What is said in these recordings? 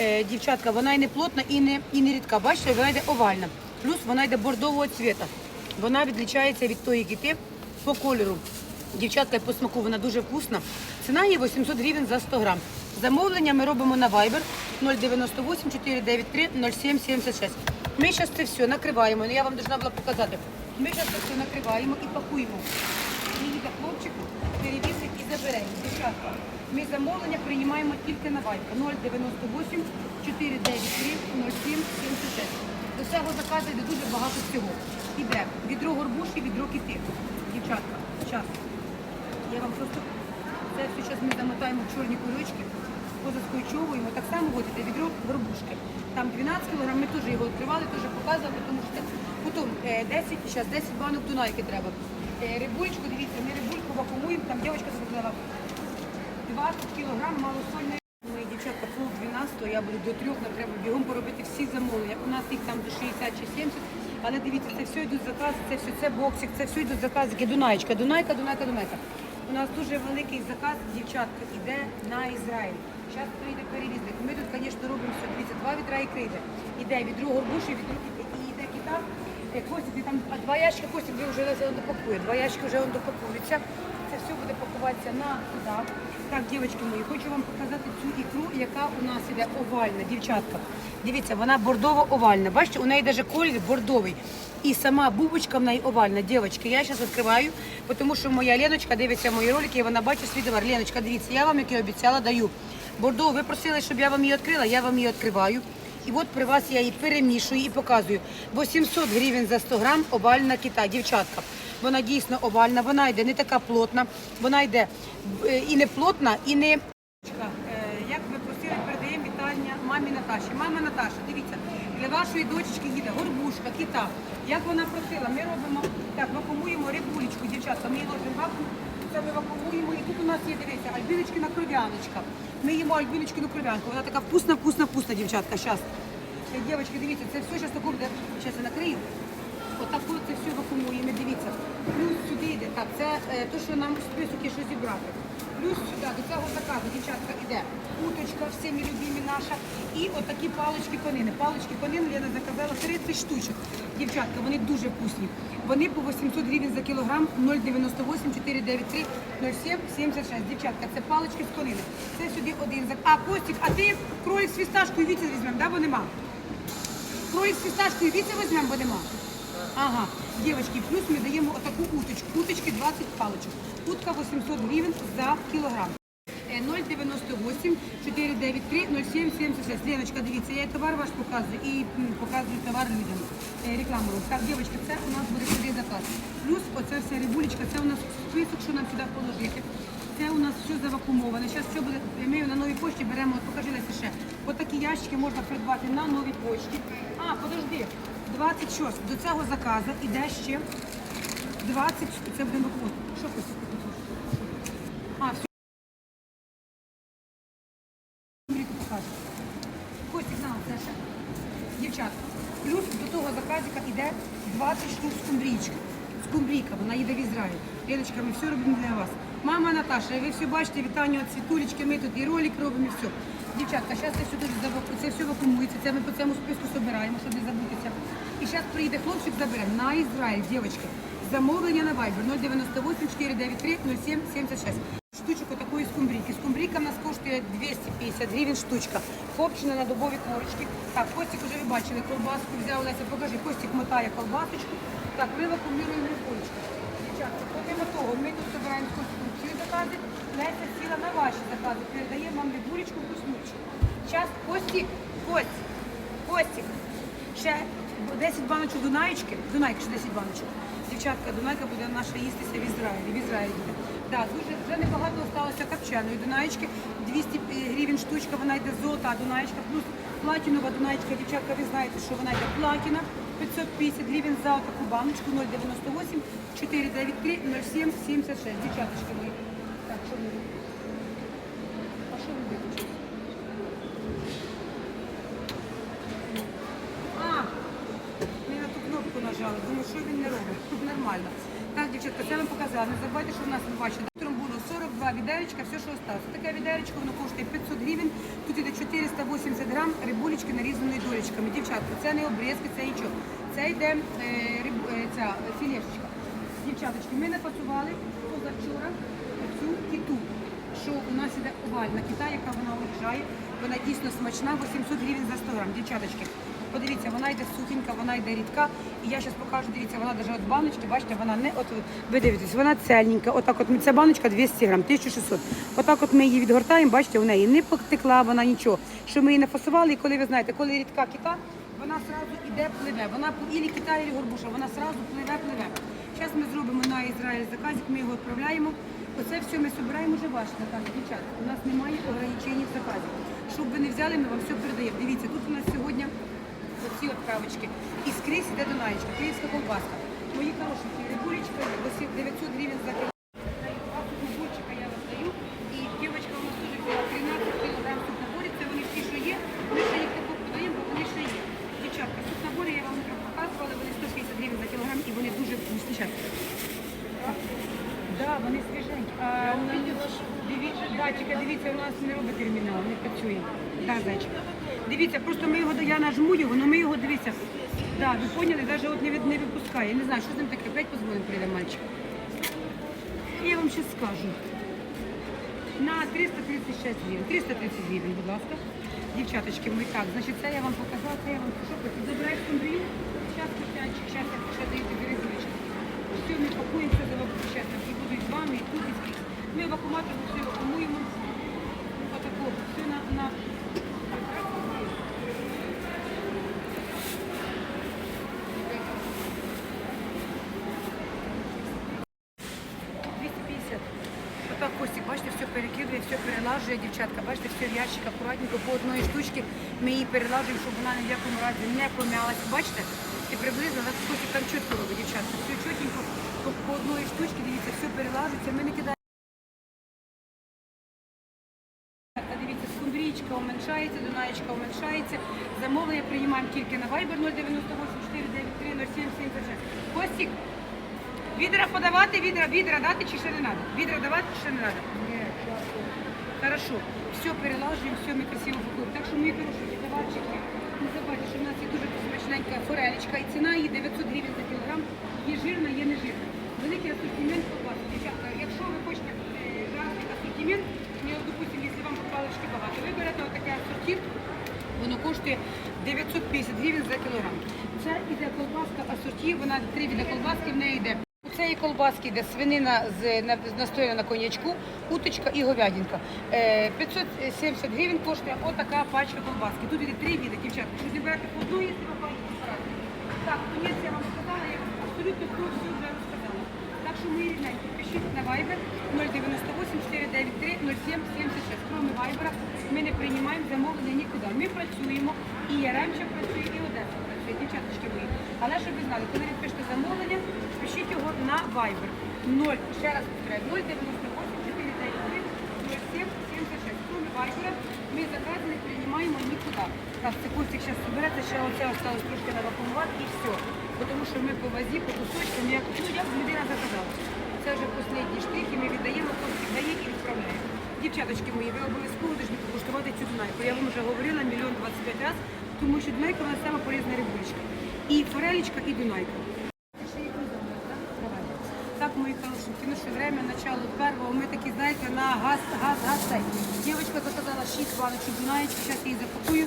Е, дівчатка, вона і не плотна, і не, і не рідка. Бачите, вона йде овальна. Плюс вона йде бордового цвіта. Вона відлічається від тої кіти по кольору. Дівчатка, по смаку вона дуже вкусна. Ціна її 800 гривень за 100 грам. Замовлення ми робимо на Viber 098 493 0776. Ми зараз це все накриваємо. Ну, Я вам должна була показати. Ми зараз це все накриваємо і пакуємо. Забере. Дівчатка, ми замовлення приймаємо тільки на Viber 098 493 0776. До цього заказу йде дуже багато всього. Іде відро горбуші, відро кити. Дівчатка, час. Я вам просто це все зараз ми замотаємо в чорні кульочки, позаскочовуємо. Так само от іде відро горбушки. Там 12 кг, ми теж його відкривали, теж показували, тому що потім е, 10, зараз 10 банок дунайки треба. Е, Рибульку, дивіться, ми рибульку вакуумуємо, там дівчинка заказала 20 кг малосольної. Мої дівчатка пол 12, я буду до трьох, нам треба бігом поробити всі замовлення. У нас їх там до 60 чи 70. Але дивіться, це все йдуть закази, це все це боксик, це все йдуть заказики. Дунаєчка, Дунайка, Дунайка, Дунайка. У нас дуже великий заказ, дівчатка, іде на Ізраїль. Зараз прийде перевізник. Ми тут, звісно, робимо все. Дивіться, два відра ікри йде. Іде відро і і йде кита. Костік, і там два ящика Костік ви вже допакує. Два ящики вже допакуються. Це все буде пакуватися на туди. Так, дівчатки мої, хочу вам показати цю ікру, яка у нас іде овальна, дівчатка. Дивіться, вона бордово-овальна. Бачите, у неї навіть колір бордовий. І сама бубочка в неї овальна. Дівчатки, я зараз відкриваю, тому що моя Леночка дивиться мої ролики, і вона бачить свій товар. Леночка, дивіться, я вам, як і обіцяла, даю. Бордову, ви просили, щоб я вам її відкрила, я вам її відкриваю. І от при вас я її перемішую і показую. 800 гривень за 100 грам овальна кита, дівчатка. Вона дійсно овальна, вона йде не така плотна, вона йде е, і не плотна, і не. Е, Як ви просили, передаємо вітання мамі Наташі. Мама Наташа, дивіться, для вашої дочечки їде горбушка, кита. Як вона просила, ми робимо так, вакуумуємо рибулечку, дівчатка, ми її ложимо вакуум, це ми вакуумуємо, і тут у нас є, дивіться, альбіночкина кров'яночка. Ми їмо альбіночкину кров'янку. Вона така вкусна, вкусна, вкусна, дівчатка. Щас. Е, Дівчатки, дивіться, це все зараз буде. Зараз я накрию. Отаку це все вакуумуємо, дивіться. Плюс сюди йде. Так, це е, то, що нам список є що зібрати. Плюс сюди, до цього заказу, дівчатка, іде уточка, всіми любимі наша. І отакі палички конини. Палички конини Лена заказала 30 штучок. Дівчатка, вони дуже вкусні. Вони по 800 гривень за кілограм 098 493 07 76. Дівчатка, це палички з конини. Це сюди один. А, Костік, а ти кролик з фісташкою віці візьмемо, да, бо нема? Кролик з фісташкою віці візьмемо, бо нема? Ага, дівчатки, плюс ми даємо отаку уточку. Уточки 20 паличок. Утка 800 гривень за кілограм. Е, 098 493 07 76. Леночка, дивіться, я товар ваш показую і показую товар людям. Е, Рекламу. Так, дівчатки, це у нас буде сюди заказ. Плюс оця вся рибулечка, це у нас список, що нам сюди положити. Це у нас все завакумоване. Зараз все буде. Ми на новій пошті беремо, покажи Леся ще. Отакі ящики можна придбати на новій пошті. А, подожди. 26. До цього заказу іде ще 20. Це буде вакуум. Що Костя? А, все. Мрійку покажу. Костік, на, це ще. Дівчатка. Плюс до того заказика йде 20 штук скумбрійчика. Скумбрійка, Ізраїль. Леночка, ми все робимо для вас. Мама Наташа, ви все бачите, вітання від світулечки, ми тут і ролик робимо, і все. Дівчатка, зараз це заваку- це все вакуумується, це ми по цьому списку збираємо, щоб не забутися. І зараз приїде хлопчик, забере на Ізраїль, дівчатки. Замовлення на Viber 098 493 07 76. Штучок такої скумбрійки. Скумбрійка в нас коштує 250 гривень штучка. Копчена на дубові корочки. Так, Костік вже ви бачили, колбаску взяв Леся, покажи, Костік мотає колбасочку. Так, ми вакуумуємо рибулечку. Помимо того, ми тут збираємо конструкцію закази. Леся сіла на ваші закази, передає вам рибулечку вкуснючку. Час Костік, Костік, Костік. Ще 10 баночок Дунаєчки, Дунайки ще 10 баночок. Дівчатка, Дунайка буде наша їстися в Ізраїлі. В Ізраїлі буде. Дуже вже небагато залишилося копченої Дунаєчки. 200 гривень штучка, вона йде золота Дунаєчка, плюс платінова Дунаєчка. Дівчатка, ви знаєте, що вона йде платіна. 550 гривень за таку баночку 098 493 07 76. Дівчаточки мої. Так, що ви? А що ви виключили? А, ми на ту кнопку нажали, думаю, що він не робить. Тут нормально. Так, дівчатка, це вам показала. Не забувайте, що в нас ви бачите. Утром було 42 відеречка, все, що осталось. Таке відеречко, воно коштує 500 гривень. Тут іде 400 380 грам рибулечки нарізаної долечками. Дівчатка, це не обрізки, це нічого. Це йде е, риб, е, ця філешечка. Дівчаточки, ми напасували позавчора цю кіту, що у нас іде овальна кита, яка вона уріжає. Вона дійсно смачна, 800 гривень за 100 грам. Дівчаточки, подивіться, вона йде сухенька, вона йде рідка. І я зараз покажу, дивіться, вона навіть от баночки, бачите, вона не от ви дивитесь, вона цельненька. Отак от ця баночка 200 грам, 1600. Отак от ми її відгортаємо, бачите, у неї не потекла, вона нічого. Що ми її нафасували, і коли ви знаєте, коли рідка кита, вона одразу іде пливе. Вона ілі кита, ілі горбуша, вона одразу пливе, пливе. Зараз ми зробимо на Ізраїль заказик, ми його відправляємо. Оце все ми збираємо вже ваш заказ, дівчата. У нас немає ограничень в заказі. Щоб ви не взяли, ми вам все передаємо. Дивіться, тут у нас сьогодні оці от кавочки. І скрізь іде Дунаєчка, київська колбаска. Мої хорошенькі, рибулечка 900 гривень за кіло. Наборчика я вам даю. І дівчинка у нас теж взяла 13 кілограм тут наборів. Це вони всі, що є. Ми ще їх таку подаємо, бо вони ще є. Дівчатка, тут набори я вам вже показувала, вони 160 гривень за кілограм і вони дуже вкусні. Щас. Да, вони свіженькі. А, дивіться, у нас не робить термінал, не працює. Да, зайчик. Дивіться, просто ми його, я нажму його, але ми його, дивіться, да, ви поняли, навіть от не, від- не випускає. Я не знаю, що з ним таке, опять позвонимо, прийде мальчик. Я вам ще скажу. На 336 гривень. 330 гривень, будь ласка. Дівчаточки мої, так, значить, це я вам показала, це я вам що хочу. Забирай скумбрію. Зараз костянчик, зараз я ще даю тобі. Все, ми пакуємо все за чесно. І буду з вами, і тут, і скрізь. Ми вакууматором все вакуумуємо. Отако, все на, на 250. Отак Костік, бачите, все перекидує, все перелажує, дівчатка, бачите, все в ящик акуратненько по одної штучки. Ми її перелажуємо, щоб вона ні в якому разі не пом'ялась. Бачите? І приблизно так Костік там чітко робить, дівчатка. Все чотенько по, одної штучки, дивіться, все перелажується. Ми не кидаємо. Дивіться, скумбрічка уменшається, дунаєчка уменшається. Замовлення приймаємо тільки на Viber 098 493 0776. Костік, відра подавати, відра, відра дати чи ще не треба? Відра давати чи ще не треба? Хорошо. Все перелажуємо, все ми красиво пакуємо. Так що, мої хороші товарчики, не забувайте, що в нас є дуже смачненька форелечка і ціна її 900 гривень за кілограм. Є жирна, є не жирна. Великий асортимент колбаси. Дівчатка, якщо ви хочете е, разний асортимент, ну, допустим, якщо вам палички багато, ви берете отаке асорті, Воно коштує 950 гривень за кілограм. Це іде колбаска асорті, вона три види колбаски в неї йде. Колбаски йде свинина з настояна на коньячку, уточка і говядинка. Е, 570 гривень коштує отака пачка колбаски. Тут іде три види, дівчатка. Що не брати одній, якщо ви бачите по-разному. Так, конець я вам сказала, я абсолютно все все вже розказала. Так що мої рідненькі, пишіть на Viber 098 493 0776. Кроме Viber ми не приймаємо замовлення нікуди. Ми працюємо, і Яремча працює, і Одеса працює, дівчаточки мої. Але щоб ви знали, коли ви пишете замовлення, пишіть його на Viber 0, ще раз повторяю, 098 493 0776. Кроме Viber ми закази не приймаємо нікуди. Так, це Костик зараз збереться, ще оце осталось трошки навакумувати і все. Тому що ми по вазі, по кусочкам, як, ну, як людина заказала. Це вже останні штрихи, ми віддаємо, Костик дає і відправляє. Дівчаточки мої, ви обов'язково повинні покуштувати цю Дунайку. Я вам вже говорила мільйон 25 разів, тому що Дунайка вона сама полезна рибулечка. І форелечка, і Дунайка. Ще є придумали, так? Давайте. Так, ну время, начало первого, ми такі, знаєте, на газ, газ, газ цей. Дівчинка заказала 6 баночок Дунаєчки, зараз я її запакую,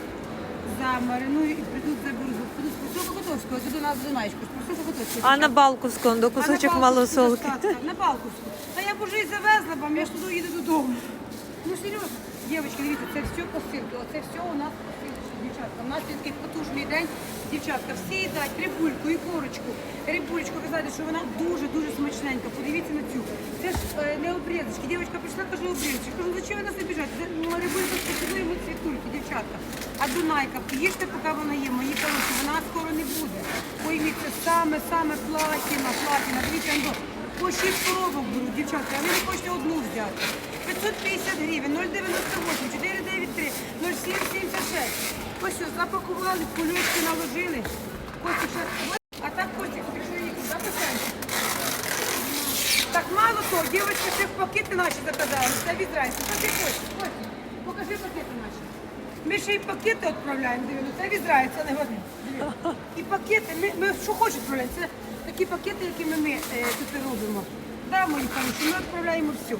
замариную і прийдуть, заберу. Прийдуть з Просока Котовського, це до нас Дунаєчку, з Котовського. А на Балковському до кусочок малосолки. На Балковську. Та я б уже і завезла б, я ж туди їду додому. Ну серйозно. Дівчатки, дивіться, це все посилки. Оце все у нас посилки, дівчатка. У нас такий потужний день. Дівчатка, всі їдать рибульку і корочку. Рибулечку, ви знаєте, що вона дуже-дуже смачненька. Подивіться на цю. Це ж е, не обрізочки. Дівчатка прийшла, каже, обрізочки. Кажу, зачем ви нас обіжаєте? Це ну, рибулька спочатку цвітульки, дівчатка. А Дунайка, їжте, поки вона є, мої хороші, вона скоро не буде. Пойміть, це саме-саме платіна, платіна. Дивіться, ну, по 6 коробок беруть, дівчатка, а ви не хочете одну взяти. 550 гривень, 098, 493, 0776. Ось що, запакували, кульочки наложили. Костик, ще... А так, Костик, пішли їх записаємо. Так мало того, дівчатка, ще пакети наші заказали. Це від. Покажи, Костик, Костик, покажи пакети наші. Ми ще й пакети відправляємо, ну це в Ізраїль, не. Диви. І пакети, ми, ми що хочуть відправляємо. Це такі пакети, якими ми е, тут робимо. Да, мої хороші, ми відправляємо все.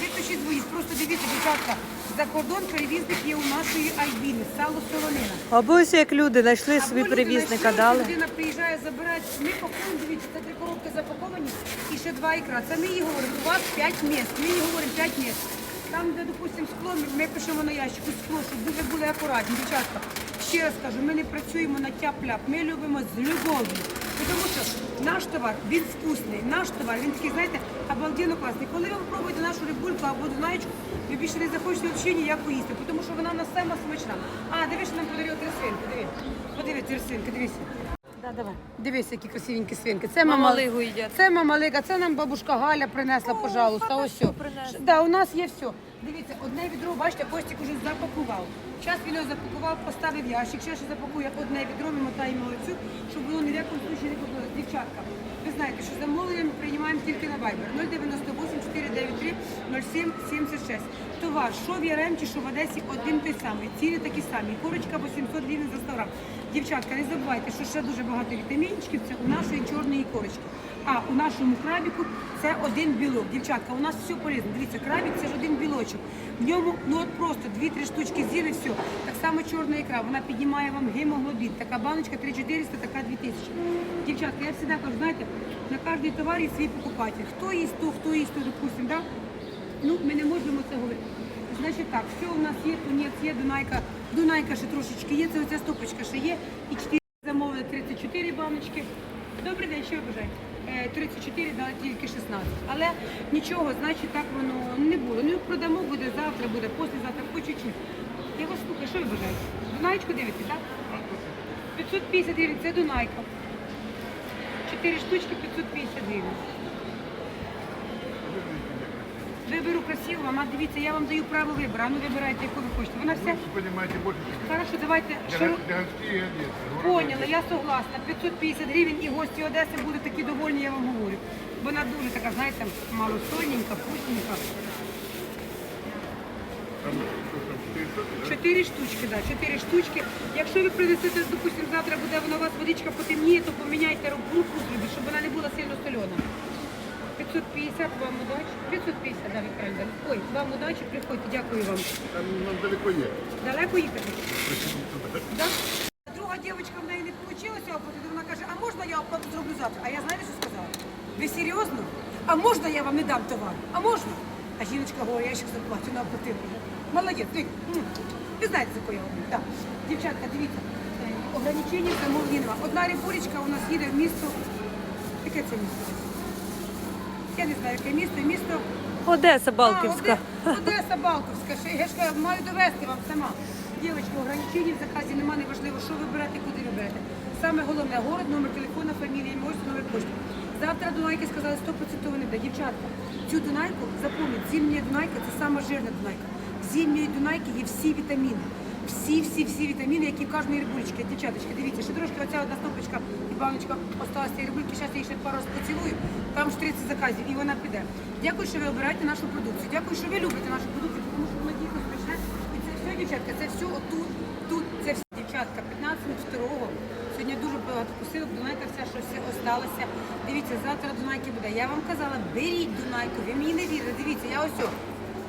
Ви пишіть звоніть, просто дивіться, дівчатка, за кордон перевізник є у нашої Альбіни, сало солонина. Або ось як люди знайшли собі Або люди перевізника, знайшли, дали. Людина приїжджає, забирає. Ми пакуємо, дивіться, це три коробки запаковані і ще два ікра. Це ми їй говоримо, у вас п'ять місць. Ми їй говоримо п'ять місць. Там, де, допустимо, скло, ми- ми пишемо на ящику скло, щоб дуже були акуратні. Дівчатка, ще раз кажу, ми не працюємо на тяп-ляп, ми любимо з любов'ю. Тому що наш товар, він вкусний, наш товар, він такий, знаєте, обалденно класний. Коли ви пробуєте нашу рибульку або дунаєчку, ви більше не захочете взагалі ніяк поїсти, тому що вона в нас сама смачна. А, дивись, нам подарили трясинку, диви. Подивись, трясинка, дивися. Да, давай. Дивись, які красивенькі свинки. Це мама, Мама Лигу їдять. Це мама Лига, це нам бабушка Галя принесла, пожалуйста. Ось все. принесла. Да, у нас є все. Дивіться, одне відро, бачите, Костік уже запакував. Зараз він його запакував, поставив ящик, ще запакує одне відро, ми мотаємо оцю, щоб воно ні в якому случаї не купилось. Дівчатка, ви знаєте, що замовлення ми приймаємо тільки на Viber 098 493 07 76. Товар, що в Яремчі, що в Одесі один той самий. Ціни такі самі. Корочка 800 гривень за 100 грам. Дівчатка, не забувайте, що ще дуже багато вітамінчиків, це у нашої чорної корочки. А у нашому крабіку це один білок. Дівчатка, у нас все полезно. Дивіться, крабік це ж один білочок. В ньому ну от просто дві-три штучки з'їли, все. Так само чорна ікра, вона піднімає вам гемоглобін. Така баночка 3400, така 2000. Дівчатка, я завжди кажу, знаєте, на кожній товарі свій покупатель. Хто їсть то, хто їсть то, допустимо, да? Ну, ми не можемо це говорити. Значить так, все у нас є, тунець є, Дунайка. Дунайка ще трошечки є, це оця стопочка ще є. І 4 замовили 34 баночки. Добрий день, що ви бажаєте? Е, 34 дали тільки 16. Але нічого, значить так воно не було. Ну, продамо буде завтра, буде післязавтра, по чуть-чуть. Я вас слухаю, що ви бажаєте? Дунаєчку дивитесь, так? 550 гривень, це Дунайка. 4 штучки 550 гривень. Виберу красиво, мама, дивіться, я вам даю право вибору, а ну вибирайте, яку ви хочете. Вона вся. Вы понимаете больше, чем я. Хорошо, давайте. Городские и Поняла, я согласна. 550 гривень і гості Одеси будуть такі довольні, я вам говорю. Вона дуже така, знаєте, малосольненька, вкусненька. Там, что там, 400, да? Чотири штучки, да, чотири штучки. Якщо ви принесете, допустимо, завтра буде вона у вас водичка потемніє, то поміняйте руку щоб вона не була сильно сольона. 550 вам удачі. 550, да, Віталій. Ой, вам удачі, приходьте, дякую вам. Там нам далеко ехать. Далеко їхати? Да? Друга дівчинка в неї не вийшло оплатити, вона каже, а можна я оплату зроблю завтра? А я знаєте, що сказала? Ви серйозно? А можна я вам не дам товар? А можна? А жіночка говорить, я ще заплачу, вона оплатила. Молодець, ти. Ви знаєте, за кого. Так. Дівчатка, дивіться, е, ограничення нема. Одна рибулечка у нас їде в місто. Яке це місто? Я не знаю, яке місто. Місто Одеса Балківська. а, Оде- Одеса Балковська. Ще- Я ж кажу, маю довести вам сама. Дівчатки, ограничень в заказі немає, неважливо, що ви берете, куди ви берете. Саме головне, город, номер телефона, фамілія, ім'я, номер почти. Завтра Дунайки сказали 100% не буде. Дівчатка, цю Дунайку, запам'ятайте, зимня Дунайка це сама жирна Дунайка. В зимньої Дунайки є всі вітаміни. Всі, всі, всі вітаміни, які в кожної рибулечки. Дівчаточки, дивіться, ще трошки оця одна стопочка і баночка осталася цієї рибульки. Зараз я її ще пару раз поцілую. Там ж 30 заказів і вона піде. Дякую, що ви обираєте нашу продукцію. Дякую, що ви любите нашу продукцію, тому що вона дійсно смачна. І це все, дівчатка, це все отут, тут, це все. Дівчатка, 15.02. Сьогодні дуже багато посилок, Дунайка вся, що все осталося. Дивіться, завтра Дунайки буде. Я вам казала, беріть Дунайку, ви мені не вірите. Дивіться, я ось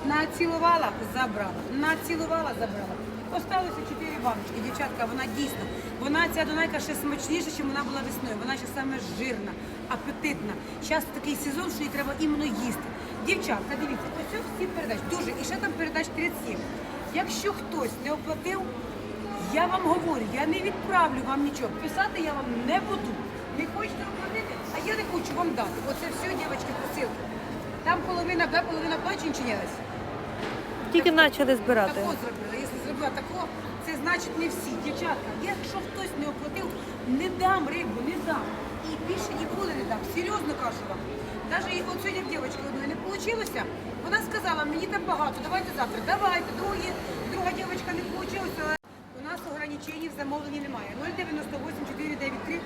націлувала, забрала, націлувала, забрала. Осталося 4 баночки, дівчатка, вона дійсно, вона ця Дунайка ще смачніша, ніж вона була весною. Вона ще саме жирна, апетитна. Зараз такий сезон, що її треба іменно їсти. Дівчатка, дивіться, ось всі передач. Дуже, і ще там передач 37. Якщо хтось не оплатив, я вам говорю, я не відправлю вам нічого. Писати я вам не буду. Не хочете оплатити, а я не хочу вам дати. Оце все, дівчатки, посилки. Там половина Б, половина Б чи чинилась. Тільки почали збирати. Тако зробила. Якщо зробила тако, це значить не всі. Дівчатка, якщо хтось не оплатив, не дам рибу, не дам. І більше ніколи не дам. Серйозно кажу вам. Навіть от сьогодні в дівчинки одної не вийшло, вона сказала, мені там багато, давайте завтра. Давайте, другі, друга дівчинка не вийшло, але у нас ограничень в замовленні немає. 098 493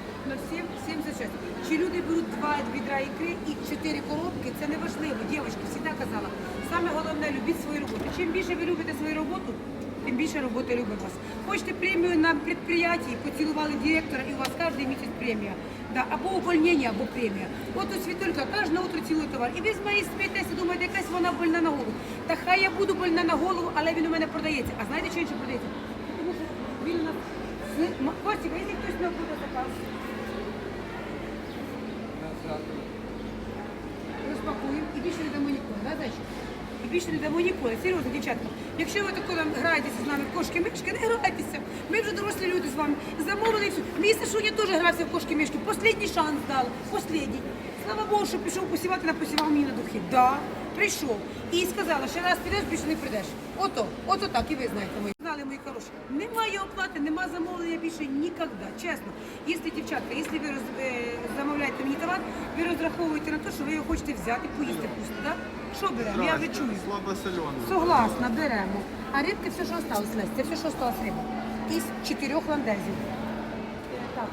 07 76. Чи люди беруть два відра ікри і чотири коробки, це не важливо. Дівчатки, завжди казала. Саме головне, любіть свою роботу. Чим більше ви любите свою роботу, тим більше робота любить вас. Хочете премію на підприємстві, поцілували директора, і у вас кожен місяць премія. Да, або увольнення, або премія. От у Світулька кожне утро цілує товар. І ви з моєї смієтеся, думаєте, якась вона больна на голову. Та хай я буду больна на голову, але він у мене продається. А знаєте, що він ще продається? Тому що він у нас М- якщо хтось не буде заказ. Розпакуємо і більше не дамо ніколи, да, зайчик? І більше не дамо ніколи. Серйозно, дівчатка. Якщо ви тако там граєтеся з нами в кошки-мишки, не грайтеся. Ми вже дорослі люди з вами. Замовили все. Мій Сашуня теж грався в кошки-мишки. Послідній шанс дали. Послідній. Слава Богу, що пішов посівати, напосівав мені на духи. Да, прийшов. І сказала, що раз підеш, більше не прийдеш. Ото, ото так, і ви знаєте мої. Знали, мої хороші. Немає оплати, нема замовлення більше ніколи. Чесно. Якщо, дівчатка, якщо ви роз, е, замовляєте мені товар, ви розраховуєте на те, що ви його хочете взяти, поїсти вкусно, так? Що беремо? Я не чую. Слабо соленый. Согласна, беремо. А рибки все, що осталось, Лесь, це все, що осталось риба. Із чотирьох ландезів. Так,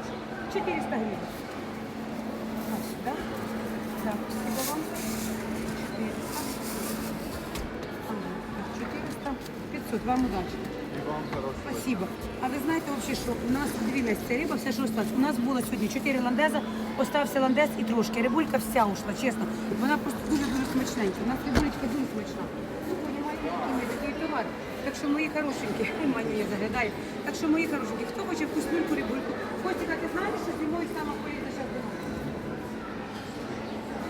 400 гривень. Сюди. Так, спасибо вам. 400. Ага, 400. 500. Вам удачі. Спасибо. А ви знаєте взагалі, що у нас дві місця риба, все, що осталось. У нас було сьогодні чотири ландеза, остався ландез і трошки. Рибулька вся ушла, чесно. Вона просто дуже-дуже смачненька. У нас рибулечка дуже смачна. Ну. Так що мої хорошенькі, мені я заглядаю. Так що мої хорошенькі, хто хоче вкусненьку рибульку, Костіка, ти знаєш, що зимою сама полізна зараз зима?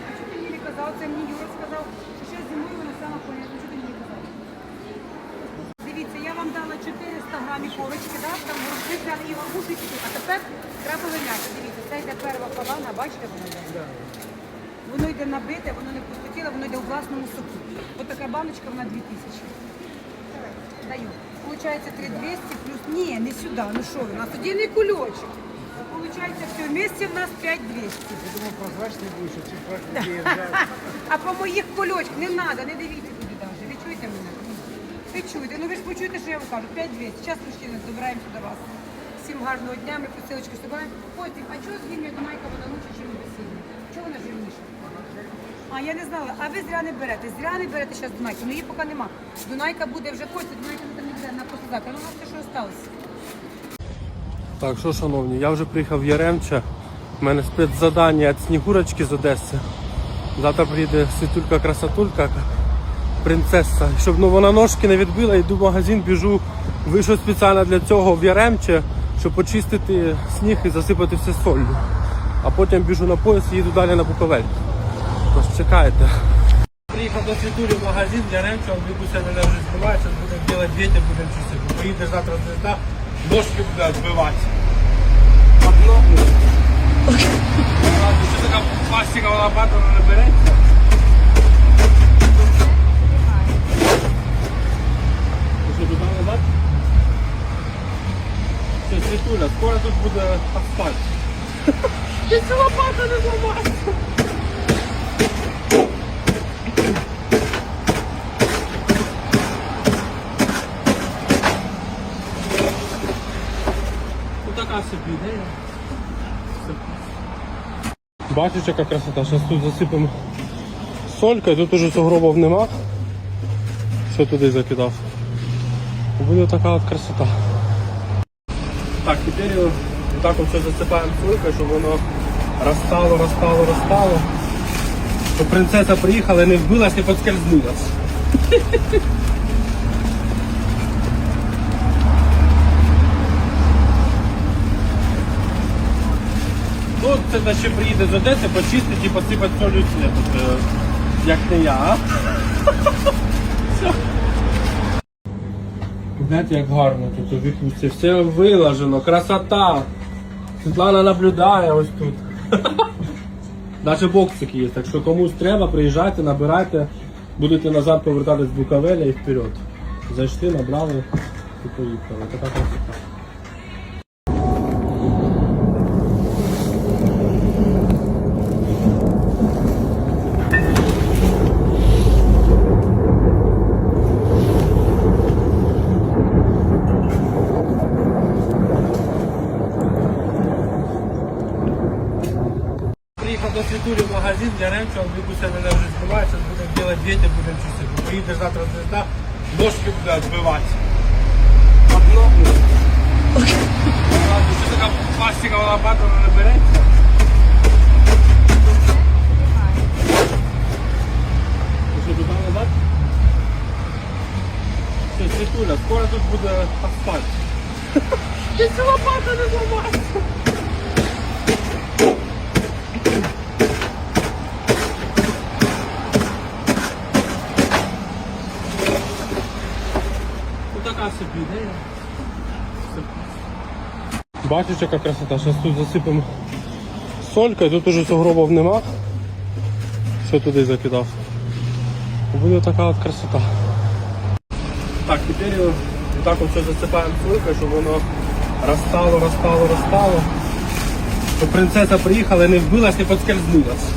А що ти мені казав? Це мені Юра сказав, що ще зимою вона сама полізна. Що ти мені не казав? Дивіться, я вам дала 400 корочки, да? там ви взяли і горбушки, а тепер треба виняти. Дивіться, це йде перша колона, бачите, воно йде? Воно йде набите, воно не пустотіле, воно йде у власному соку. Ось така баночка, вона 2000. Даю. Получається 3200 плюс, ні, не сюди, ну що ви, у нас один кульочок. Получається, все, вместе в нас 5200. Думал, прозрачный будешь, а чуть Да. прозрачнее А по моїх кольочках не треба, не дивіться туди навіть. Ви чуєте мене? Ви чуєте? Ну ви ж почуєте, що я вам кажу. 5200. Зараз мужчини добираємося до вас. Всім гарного дня, ми посилочки собираємо. Потім, а чого з ними Дунайка вона лучше, ніж без сильні? Чого вона жирніша? А я не знала, а ви зря не берете. Зря не берете зараз Дунайку. Ну її поки нема. Дунайка буде вже Костя, Дунайка не буде на послезавтра. Ну у нас те, що осталось. Так, що, шановні, я вже приїхав в Яремче. У мене спецзадання від Снігурочки з Одеси. Завтра приїде світулька красотулька, принцеса. Щоб ну, вона ножки не відбила, йду в магазин, біжу. Вийшов спеціально для цього в Яремче, щоб почистити сніг і засипати все солью. А потім біжу на пояс і їду далі на Буковель. Тож чекайте. Приїхав до світулі в магазин Яремче, он Вікуся мене вже знімає, зараз будемо робити діти, будемо чистити. Поїдеш завтра звезда, ножки буде відбивати. Одно. Така пластикова лопата вона не береться? Ти туди назад? Все, Світуля, скоро тут буде асфальт. Ти цю лопату не зламаєш. Ну така собі ідея. Бачиш, яка красота. Зараз тут засипемо солькою, тут уже сугробів нема. Все туди закидав. Буде така от красота. Так, тепер його так все засипаємо солькою, щоб воно розстало, розстало, розстало. Щоб принцеса приїхала не вбилась, не поскользнулась. Ну, це ще приїде з Одеси, почистить і посипать солью слід. Е, Як не я, а? Все. Знаєте, як гарно тут у вікусі. Все вилажено, красота. Світлана наблюдає ось тут. Навіть боксик є, так що комусь треба, приїжджайте, набирайте, будете назад повертатись з Буковеля і вперед. Зайшли, набрали і поїхали. Така красота. В магазин, для Ремча, он Вікуся мене вже знімає, зараз будемо робити діти, будемо чистити. Поїдеш завтра звезда, ножки буде відбивати. Обновлено. Що така пластикова лопата не береться? Скоро тут буде асфальт. Ти цю лопату не зламаєш. Ну така собі ідея. Бачиш, яка красота. Зараз тут засипемо солькою, тут уже сугробів нема. Що туди закидав. Буде така от красота. Так, тепер так все засипаємо солькою, щоб воно розтало, розтало, розтало. Принцеса приїхала і не вбилась, не поскользнулась.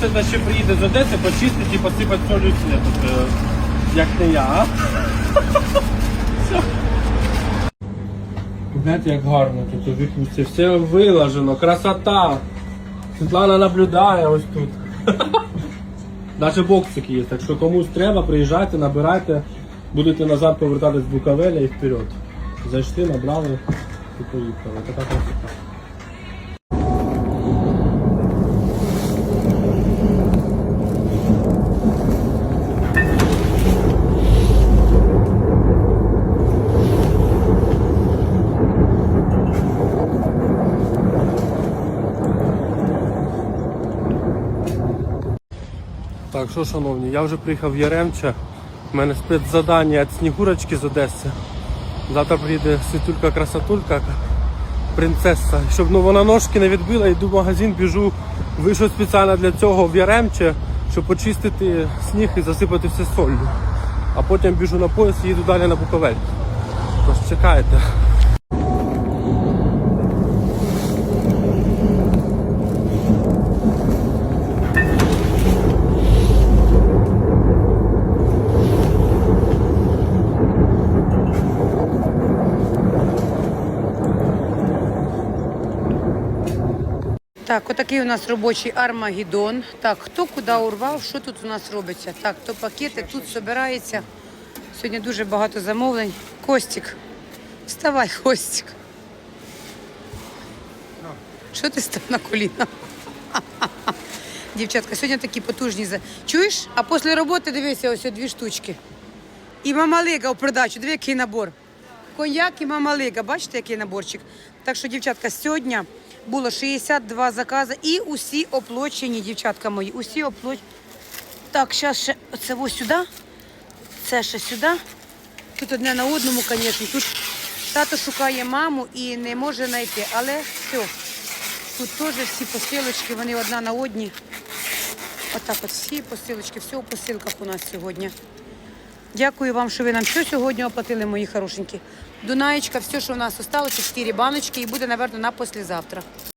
Це ще приїде з Одеси, почистить і посипать солью слід. От, е, Як не я, а? Знаєте, як гарно тут у вікнці. Все вилажено, красота. Світлана наблюдає ось тут. Навіть боксики є, так що комусь треба, приїжджайте, набирайте, будете назад повертатись з Буковеля і вперед. Зайшли, набрали і поїхали. Така красота. Так, що, шановні, я вже приїхав в Яремче. У мене спецзадання від Снігурочки з Одеси. Завтра приїде світулька красотулька, принцеса. Щоб ну, вона ножки не відбила, йду в магазин, біжу. Вийшов спеціально для цього в Яремче, щоб почистити сніг і засипати все солью. А потім біжу на пояс і їду далі на Буковель. Тож чекайте. Так, отакий у нас робочий армагеддон. Так, хто куди урвав, що тут у нас робиться? Так, то пакети тут збирається. Сьогодні дуже багато замовлень. Костік, вставай, Костік. Що ти став на коліна? Дівчатка, сьогодні такі потужні. Чуєш? А після роботи дивися, ось дві штучки. І мамалига у продачу, диви, який набор. Коньяк і мамалига, бачите, який наборчик. Так що, дівчатка, сьогодні було 62 закази і усі оплачені, дівчатка мої, усі оплачені. Так, зараз ще це ось сюди, це ще сюди. Тут одне на одному, звісно. Тут тато шукає маму і не може знайти, але все. Тут теж всі посилочки, вони одна на одній. Отак от всі посилочки, все у посилках у нас сьогодні. Дякую вам, що ви нам все сьогодні оплатили, мої хорошенькі. Дунаєчка, все, що в нас осталося, 4 баночки і буде, напевно, на послезавтра.